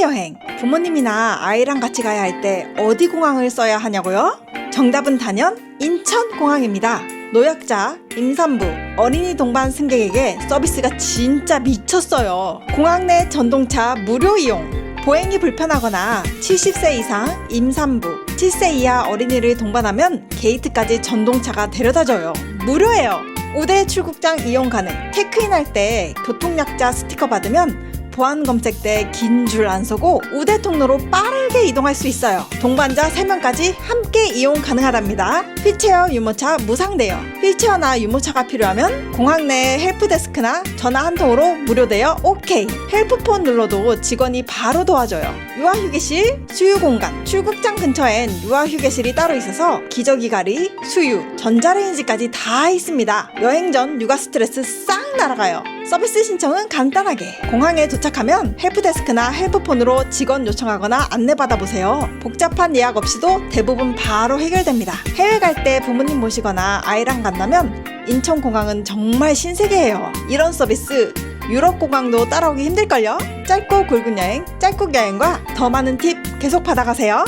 해외여행. 부모님이나 아이랑 같이 가야 할 때 어디 공항을 써야 하냐고요? 정답은 단연 인천공항입니다. 노약자, 임산부, 어린이 동반 승객에게 서비스가 진짜 미쳤어요. 공항 내 전동차 무료 이용. 보행이 불편하거나 70세 이상, 임산부, 7세 이하 어린이를 동반하면 게이트까지 전동차가 데려다줘요. 무료예요. 우대 출국장 이용 가능. 체크인 할 때 교통약자 스티커 받으면 보안 검색 때긴줄 안 서고 우대 통로로 빠르게 이동할 수 있어요. 동반자 3명까지 함께 이용 가능하답니다. 휠체어 유모차 무상대요. 휠체어나 유모차가 필요하면 공항 내 헬프데스크나 전화 한 통으로 무료되어 오케이. 헬프폰 눌러도 직원이 바로 도와줘요. 유아 휴게실, 수유 공간, 출국장 근처엔 유아 휴게실이 따로 있어서 기저귀 가리, 수유, 전자레인지까지 다 있습니다. 여행 전 육아 스트레스 싹 날아가요. 서비스 신청은 간단하게 공항에 도착하면 헬프데스크나 헬프폰으로 직원 요청하거나 안내 받아 보세요. 복잡한 예약 없이도 대부분 바로 해결됩니다. 해외 갈 때 부모님 모시거나 아이랑 간다면 인천공항은 정말 신세계예요. 이런 서비스 유럽 공항도 따라오기 힘들걸요? 짧고 굵은 여행, 짧고 여행과 더 많은 팁 계속 받아가세요.